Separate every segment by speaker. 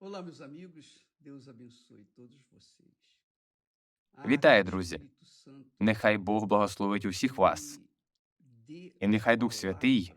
Speaker 1: Olá, meus amigos. Deus abençoe todos vocês.
Speaker 2: Вітаю,
Speaker 1: Ah,
Speaker 2: друзі. Нехай Бог благословить усіх вас, І нехай Дух Святий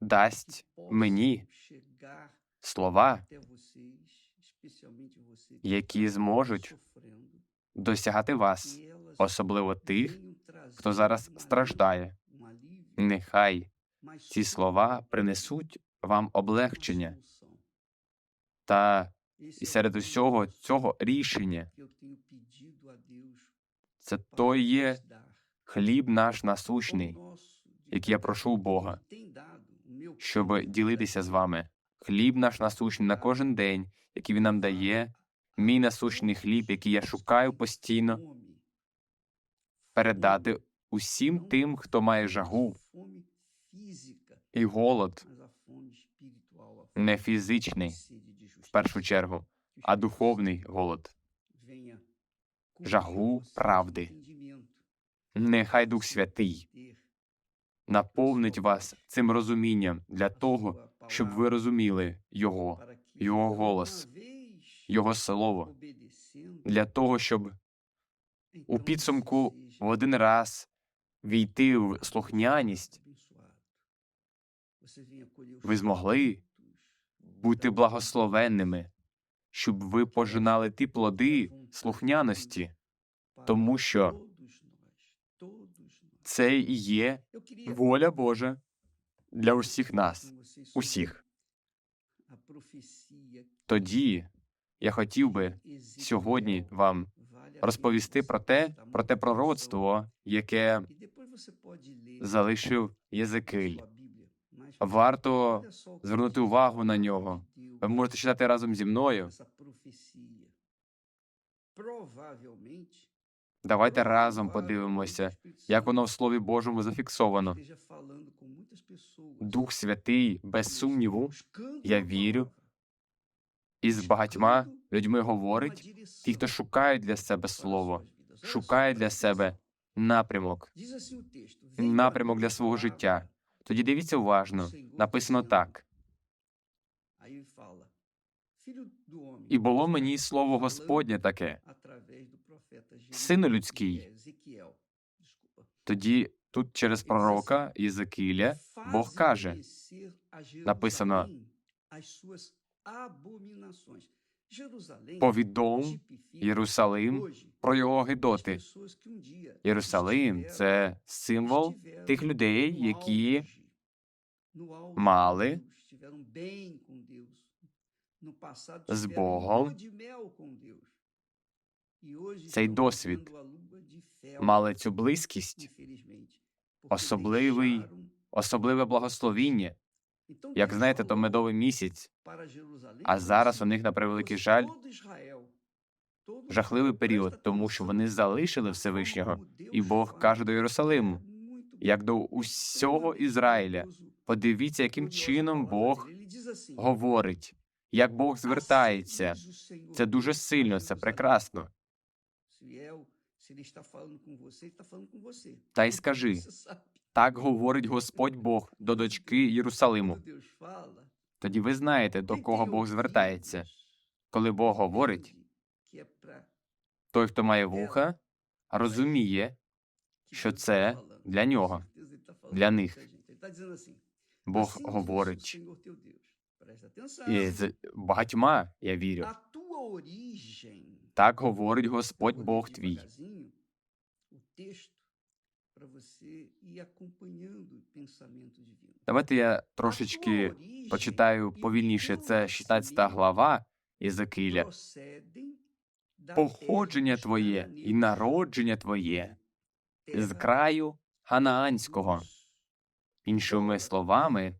Speaker 2: дасть мені слова, які зможуть досягати вас, особливо тих, хто зараз
Speaker 1: um
Speaker 2: страждає.
Speaker 1: um
Speaker 2: Нехай ці слова принесуть вам облегчення. Та і серед усього цього рішення. це
Speaker 1: para
Speaker 2: то
Speaker 1: nos
Speaker 2: є хліб наш насущний, який я прошу Бога, щоб ділитися з вами. Хліб наш насущний на кожен день, який він нам дає, мій насущний хліб, який я шукаю постійно, передати усім тим, хто має жагу. і голод, не фізичний першу чергу, а духовний голод. жагу правди. Нехай Дух Святий наповнить вас цим розумінням для того, щоб ви розуміли Його, Його голос, Його слово, для того, щоб у підсумку в один раз війти в слухняність, ви змогли бути благословенними, щоб ви пожинали ті плоди слухняності, тому що це і є воля Божа для усіх нас, усіх. Тоді я хотів би сьогодні вам розповісти про те, про те пророцтво, яке залишив Єзекиль. Варто звернути увагу на нього. Ви можете читати разом зі мною. Давайте разом подивимося, як воно в Слові Божому зафіксовано. Дух Святий, без сумніву, я вірю,
Speaker 1: palavra,
Speaker 2: із багатьма людьми говорить, ті, хто шукають для себе слово, шукає для себе напрямок,
Speaker 1: Diz assim o texto, "Veio a
Speaker 2: напрямок для свого життя. Тоді дивіться уважно. Написано так: і було мені слово Господнє таке. Сину людський. Тоді тут через пророка Єзекіля Бог каже, написано, Повідом Єрусалим про його гидоти.
Speaker 1: um
Speaker 2: Єрусалим це символ тих людей, які мали з Богом цей досвід, мали цю близькість, особливий особливе благословіння. Як знаєте, то медовий місяць, а зараз у них, на превеликий
Speaker 1: "Pois
Speaker 2: жаль, жахливий період, тому що вони залишили Всевишнього. І Бог каже до Єрусалиму, як до усього Ізраїля. Подивіться, яким чином Бог говорить, як Бог
Speaker 1: "Assim
Speaker 2: звертається. Це дуже сильно, це
Speaker 1: Jerusalém."
Speaker 2: прекрасно. Та й скажи, Так говорить Господь Бог до дочки Єрусалиму. Тоді ви знаєте, до кого Бог звертається. Коли Бог говорить, той, хто має вуха, розуміє, що це для нього, для них. Бог говорить. І з багатьма я вірю. Так говорить Господь Бог твій. Давайте я трошечки почитаю
Speaker 1: e
Speaker 2: повільніше. Це 16 глава Єзекиля. Походження твоє і народження твоє з краю Ханаанського. Іншими словами,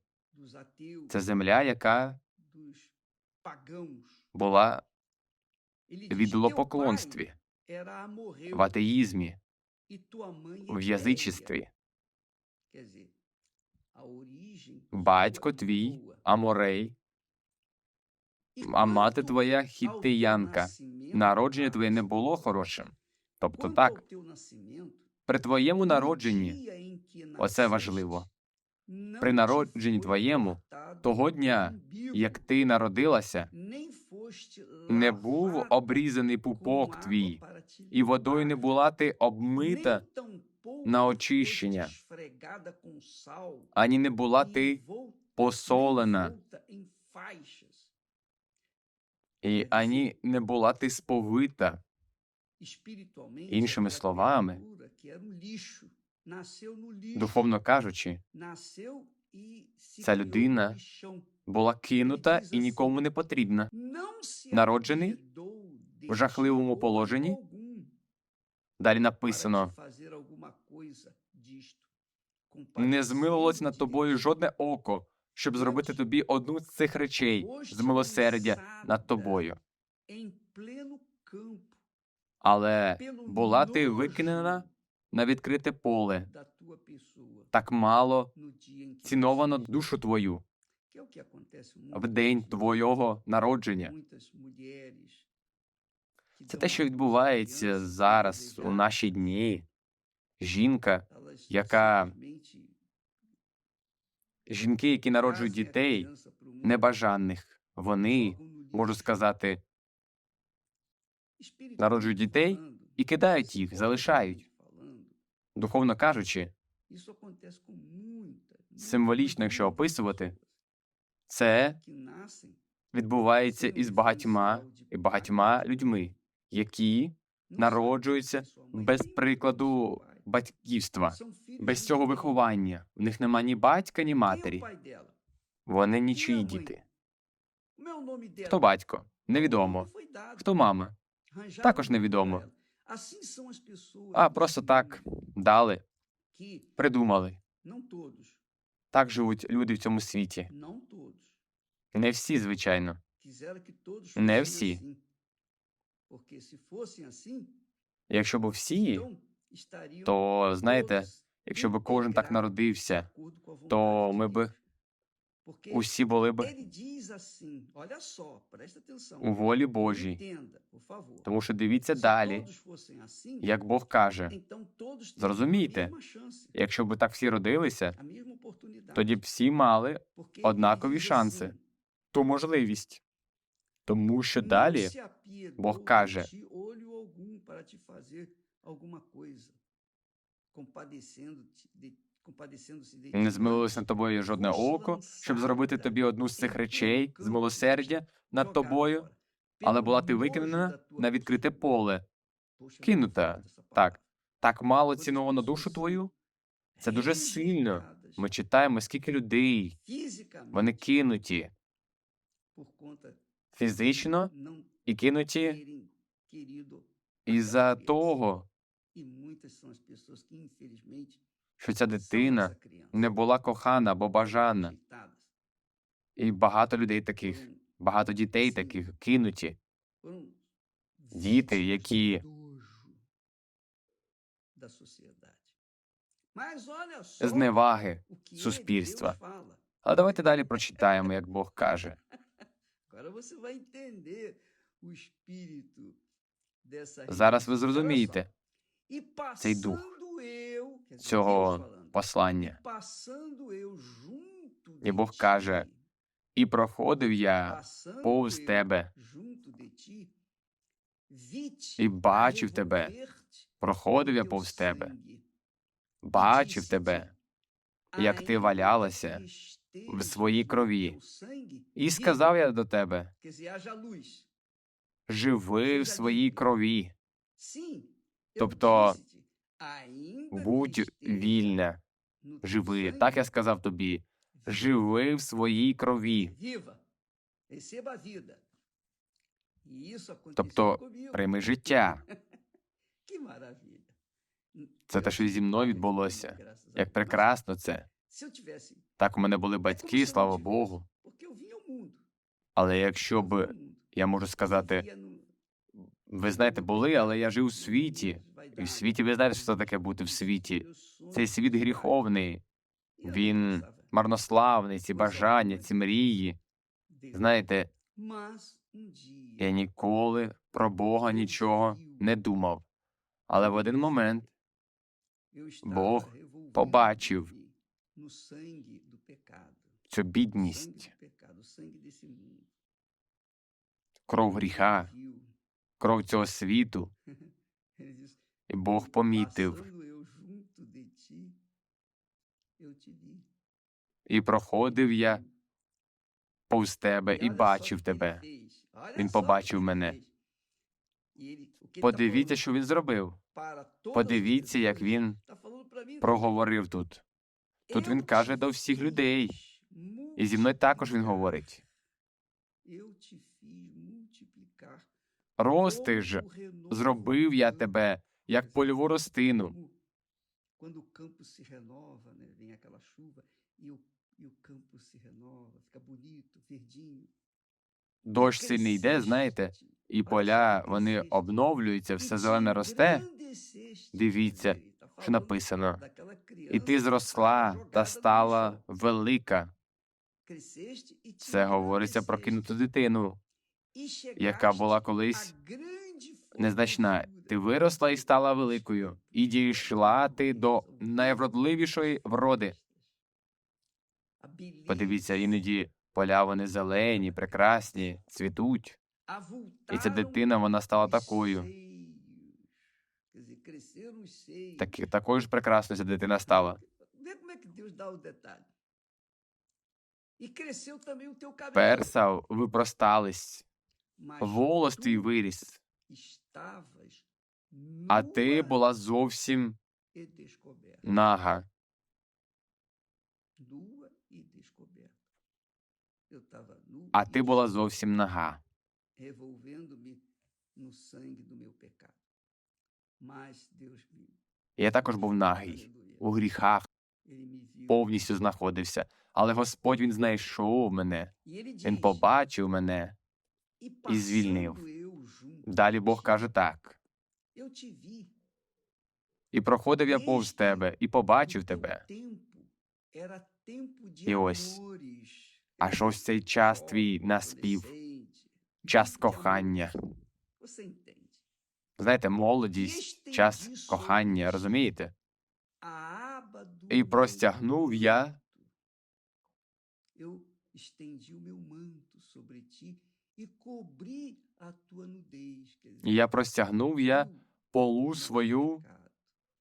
Speaker 2: це земля, яка була в ідолопоклонстві, в атеїзмі, в
Speaker 1: origem
Speaker 2: Батько твій. Аморей, а мати твоя
Speaker 1: nascimento,
Speaker 2: Народження твоє не було хорошим. Тобто так, при твоєму народженні, оце важливо. при народженні твоєму, того дня, як ти народилася, не був обрізаний пупок твій, і водою не була ти обмита на очищення, ані не була ти посолена, і ані не була ти сповита.
Speaker 1: Іншими словами,
Speaker 2: Духовно кажучи,
Speaker 1: ця людина
Speaker 2: була кинута і нікому не потрібна.
Speaker 1: народжений
Speaker 2: в жахливому положенні. Далі написано: не змилувалось над тобою жодне око, щоб зробити тобі одну з цих речей з милосердя над тобою. Але була ти викинена на відкрите поле, так мало ціновано душу твою. В день твого народження. Це те, що відбувається зараз у наші дні. Жінка, яка жінки, які народжують дітей, небажаних, вони, можу сказати, народжують дітей і кидають їх, залишають. Духовно кажучи,
Speaker 1: символічно, якщо описувати,
Speaker 2: це
Speaker 1: відбувається із багатьма і багатьма людьми,
Speaker 2: які народжуються без прикладу батьківства, без цього виховання. В них нема ні батька, ні матері. Вони нічиї діти. Хто батько? Невідомо. Хто мама?
Speaker 1: Також невідомо.
Speaker 2: А просто так дали, придумали. Так живуть люди в цьому світі. Не всі, звичайно.
Speaker 1: Не всі.
Speaker 2: Якщо б всі, то знаєте, якщо б кожен так народився, то ми б усі були б у волі Божій. Тому що дивіться далі, як Бог каже.
Speaker 1: Зрозумійте,
Speaker 2: Якщо б так всі родилися,
Speaker 1: тоді
Speaker 2: б всі мали однакові шанси, ту можливість. Тому що далі Бог каже, не змилилось над тобою жодне око, щоб зробити тобі одну з цих речей з милосердя над тобою, але була ти викинена на відкрите поле. кинута. Так, так мало ціновано душу твою. Це дуже сильно. Ми читаємо, скільки людей вони кинуті фізично і кинуті із-за того, що ця дитина не була кохана або бажана. І багато людей таких, багато дітей таких кинуті. Діти, які зневаги суспільства. Але давайте далі прочитаємо, як Бог каже. Зараз ви зрозумієте.
Speaker 1: цей дух.
Speaker 2: цього послання.
Speaker 1: І Бог каже,
Speaker 2: І проходив я повз тебе,
Speaker 1: і бачив тебе, проходив я повз тебе, бачив тебе,
Speaker 2: як ти валялася в своїй крові, і сказав я до тебе: живи в своїй крові,
Speaker 1: тобто
Speaker 2: будь вільна, живи. Так я сказав тобі, живи в своїй крові.
Speaker 1: Тобто
Speaker 2: Прийми життя.
Speaker 1: Це те, що зі мною відбулося.
Speaker 2: Як прекрасно це. Так у мене були батьки, слава Богу. Але якщо б я можу сказати, ви знаєте, були, але я жив у світі. І в світі ви знаєте, що це таке бути в світі. Цей світ гріховний, він марнославний, ці бажання, ці мрії. Знаєте, я ніколи про Бога нічого не думав. Але в один момент
Speaker 1: Бог побачив
Speaker 2: цю бідність, кров гріха, кров цього світу, і Бог помітив і проходив я повз тебе і бачив тебе. Він побачив мене. Подивіться, що він зробив. Подивіться, як він проговорив тут. Тут він каже до всіх людей, і зі мною також він говорить. Рости ж, зробив я тебе, як польову ростину.
Speaker 1: E e.
Speaker 2: Дощ сильний йде, знаєте, і поля вони обновлюються, все зелене росте. Дивіться, що написано. І ти зросла та стала велика. Це говориться про кинуту дитину, яка була колись незначна. Ти виросла і стала великою, і дійшла ти до найвродливішої вроди. Подивіться, іноді поля вони зелені, прекрасні, цвітуть. І ця дитина вона стала такою. Так, такою ж прекрасною ця дитина стала. Перса, ви простались, волос твій виріс, а ти була зовсім нага. А ти була зовсім нага. Я також був нагий, у гріхах. Повністю знаходився. Але Господь він знайшов мене, він побачив мене. і звільнив. Далі Бог каже так: і проходив я повз тебе, і побачив тебе. І ось. Аж ось цей час твій наспів, час кохання. Знаєте, молодість, час кохання, розумієте? І простягнув я. Я простягнув я полу свою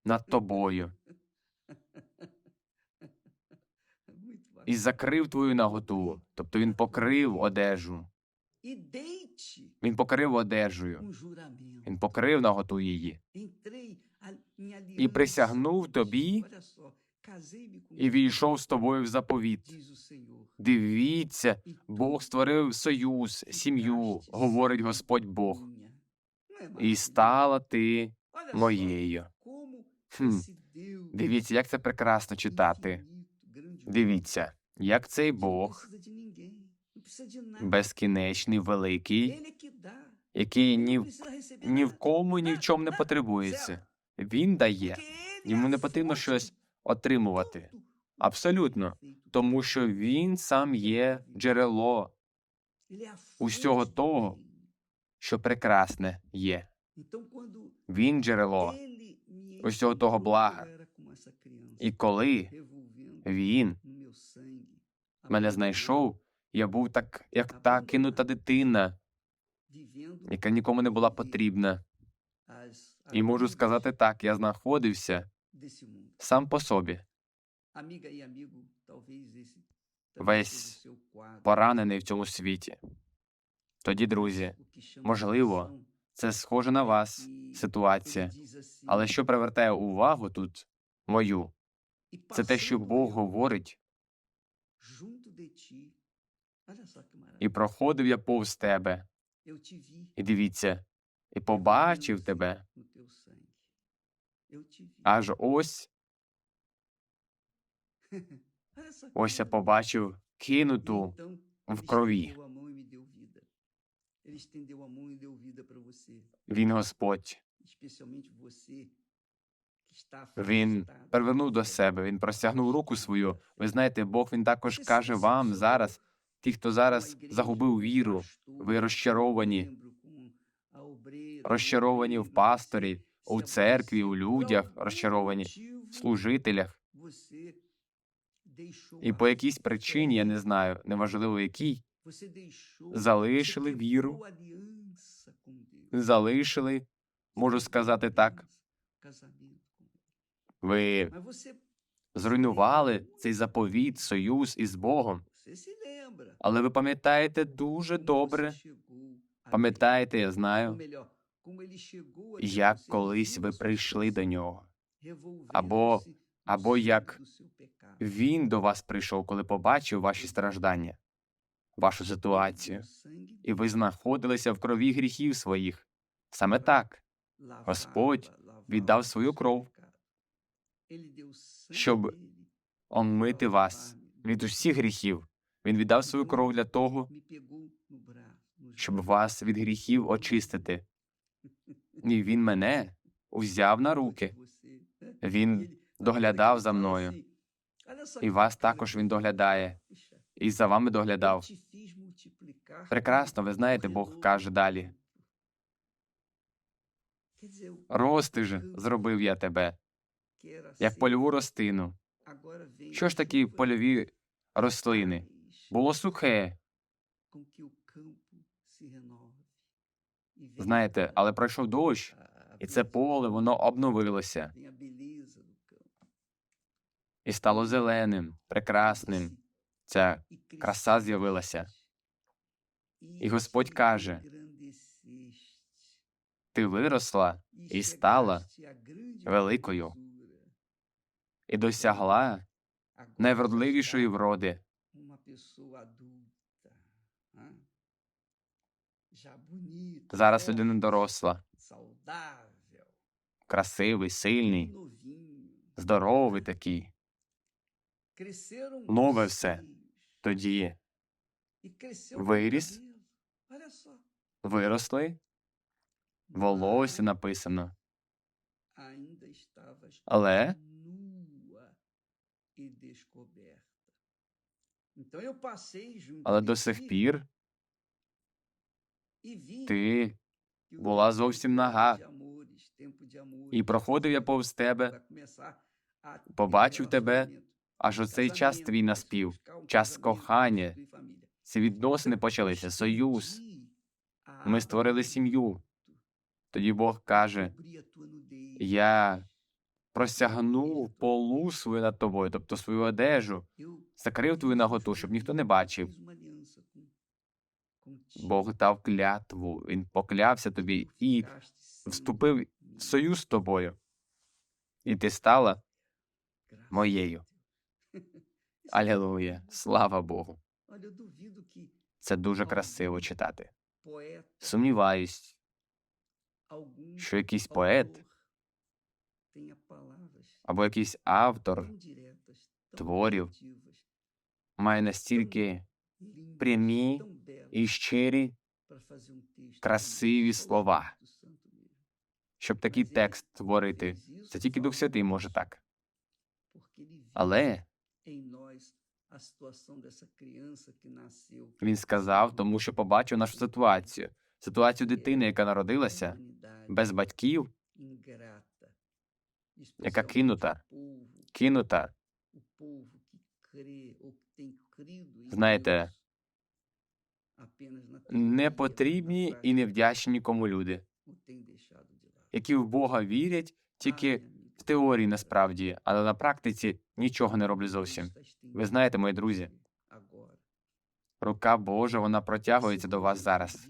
Speaker 2: над тобою і закрив твою наготу. Тобто він покрив одежу. Він покрив одежею. Він покрив наготу її. І присягнув тобі, і війшов з тобою в заповіт. Дивіться, Бог створив союз, сім'ю, говорить Господь Бог. І стала ти моєю. Хм. Дивіться, як це прекрасно читати. Дивіться, як цей Бог безкінечний, великий, який ні, в- ні в кому ні в чому не потребується. Він дає, йому не потрібно щось отримувати. Абсолютно. Тому що він сам є джерело, усього того, що прекрасне є. Він джерело. усього того блага. І коли він мене знайшов, я був так, як та кинута дитина, яка нікому не була потрібна. І можу сказати так: я знаходився сам по собі,
Speaker 1: e
Speaker 2: Весь поранений в цьому світі. Тоді, друзі, можливо, це схоже на вас ситуація. Але що привертає увагу тут мою,
Speaker 1: "E
Speaker 2: це те, що Бог говорить, і проходив я повз тебе, і дивіться, і побачив тебе, аж ось ось я побачив
Speaker 1: E
Speaker 2: кинуту в крові.
Speaker 1: e e
Speaker 2: Він Господь. Він привернув до себе, він простягнув руку свою. Ви знаєте, Бог він також каже вам зараз, ті, хто зараз загубив віру, ви розчаровані, розчаровані в пасторі, у церкві, у людях, розчаровані, в служителях. і по якійсь причині, я не знаю, неважливо якій, залишили віру, залишили, можу сказати так, ви зруйнували цей заповіт, союз із Богом. Але ви пам'ятаєте дуже добре, пам'ятаєте, я знаю, як колись ви прийшли до нього, або, або як він до вас прийшов, коли побачив ваші страждання, вашу ситуацію, і ви знаходилися в крові гріхів своїх. Саме так. Господь віддав свою кров, щоб омити вас від усіх гріхів. Він віддав свою кров для того, щоб вас від гріхів очистити. І він мене узяв на руки. Він доглядав за мною. І вас також він доглядає. І за вами доглядав. Прекрасно, ви знаєте, Бог каже далі. Рости ж зробив я тебе, як польову рослину. Що ж такі польові рослини? Було сухе, знаєте, але пройшов дощ, і це поле воно обновилося і стало зеленим, прекрасним. Ця краса з'явилася. І Господь каже: Ти виросла і стала великою, і досягла найвродливішої вроди. Зараз людина доросла, красивий, сильний, здоровий такий. Нове все. Тоді виріс, виросли, волосся написано. Але? але до сих пір ти була зовсім нага, і проходив я повз тебе, побачив тебе, аж у цей час твій наспів, час кохання. Ці відносини почалися, союз. Ми створили сім'ю. Тоді Бог каже: Я простягнув полу свою над тобою, тобто свою одежу, закрив твою наготу, щоб ніхто не бачив. Бог дав клятву, він поклявся тобі і вступив в союз з тобою, і ти стала моєю. Алілуя, слава Богу. Це дуже красиво читати. Сумніваюсь, що якийсь поет або якийсь автор творів має настільки прямі і щирі, красиві слова, щоб такий текст творити. Це тільки Дух Святий може так. Але він сказав, тому що побачив нашу ситуацію, ситуацію дитини, яка народилася без батьків, яка кинута, кинута. Знаєте, не потрібні і не вдячні нікому люди, які в Бога вірять тільки в теорії насправді, але на практиці нічого не роблять зовсім. Ви знаєте, мої друзі, рука Божа вона протягується до вас зараз.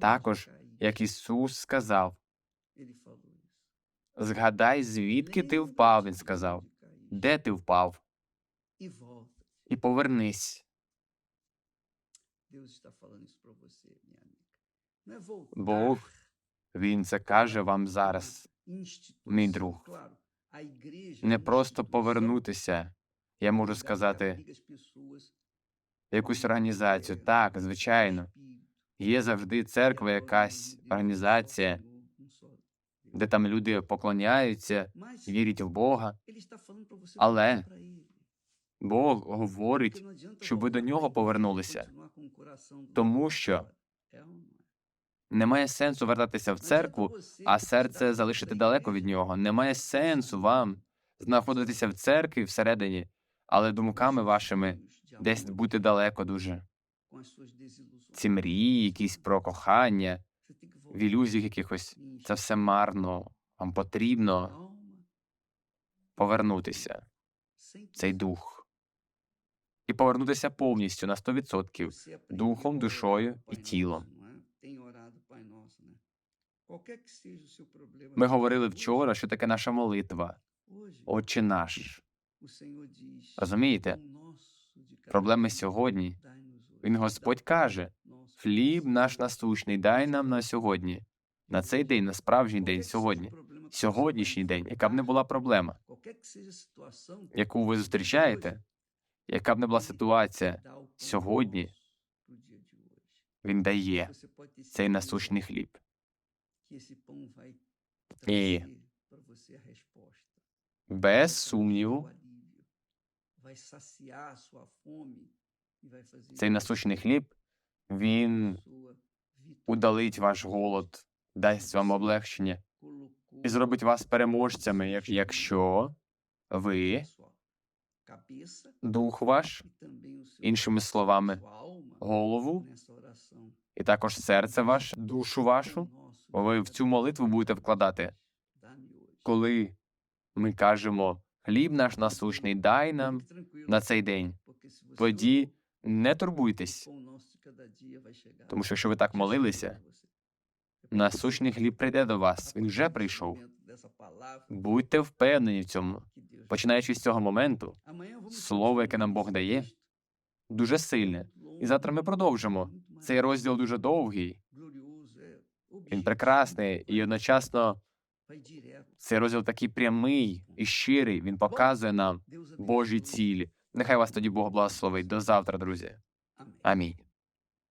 Speaker 2: Також, як Ісус сказав, згадай, звідки ти впав, Він сказав, де ти впав, і повернись. Бог, Він це каже вам зараз, мій друг. Не просто повернутися, я можу сказати, якусь організацію. Так, звичайно, є завжди церква, якась організація, де там люди поклоняються, вірять в Бога. Але Бог говорить, щоб ви до нього повернулися, тому що немає сенсу вертатися в церкву, а серце залишити далеко від нього. Немає сенсу вам знаходитися в церкві всередині, але думками вашими десь бути далеко дуже. Ці мрії, якісь про кохання, в ілюзіях якихось. Це все марно. Вам потрібно повернутися цей дух. І повернутися повністю на 100%. духом, душою і тілом. Ми говорили вчора, що таке наша молитва. Отче наш. Розумієте? Проблеми сьогодні. Він Господь каже: хліб наш насущний, дай нам на сьогодні. На цей день, на справжній день, сьогодні, сьогоднішній день, яка б не була проблема, яку ви зустрічаєте, яка б не була ситуація, сьогодні він дає цей насущний хліб. І без сумніву цей насущний хліб він удалить ваш голод, дасть вам облегшення і зробить вас переможцями, якщо ви, дух ваш, іншими словами, голову і також серце ваше, душу вашу, ви в цю молитву будете вкладати. Коли ми кажемо хліб наш насущний, дай нам на цей день, тоді не турбуйтесь, тому що якщо ви так молилися, насущний хліб прийде до вас. Він вже прийшов. Будьте впевнені в цьому. Починаючи з цього моменту, слово, яке нам Бог дає, дуже сильне. І завтра ми продовжимо. Цей розділ дуже довгий, він прекрасний, і одночасно цей розділ такий прямий і щирий. Він показує нам Божі цілі. Нехай вас тоді Бог благословить. До завтра, друзі. Амінь.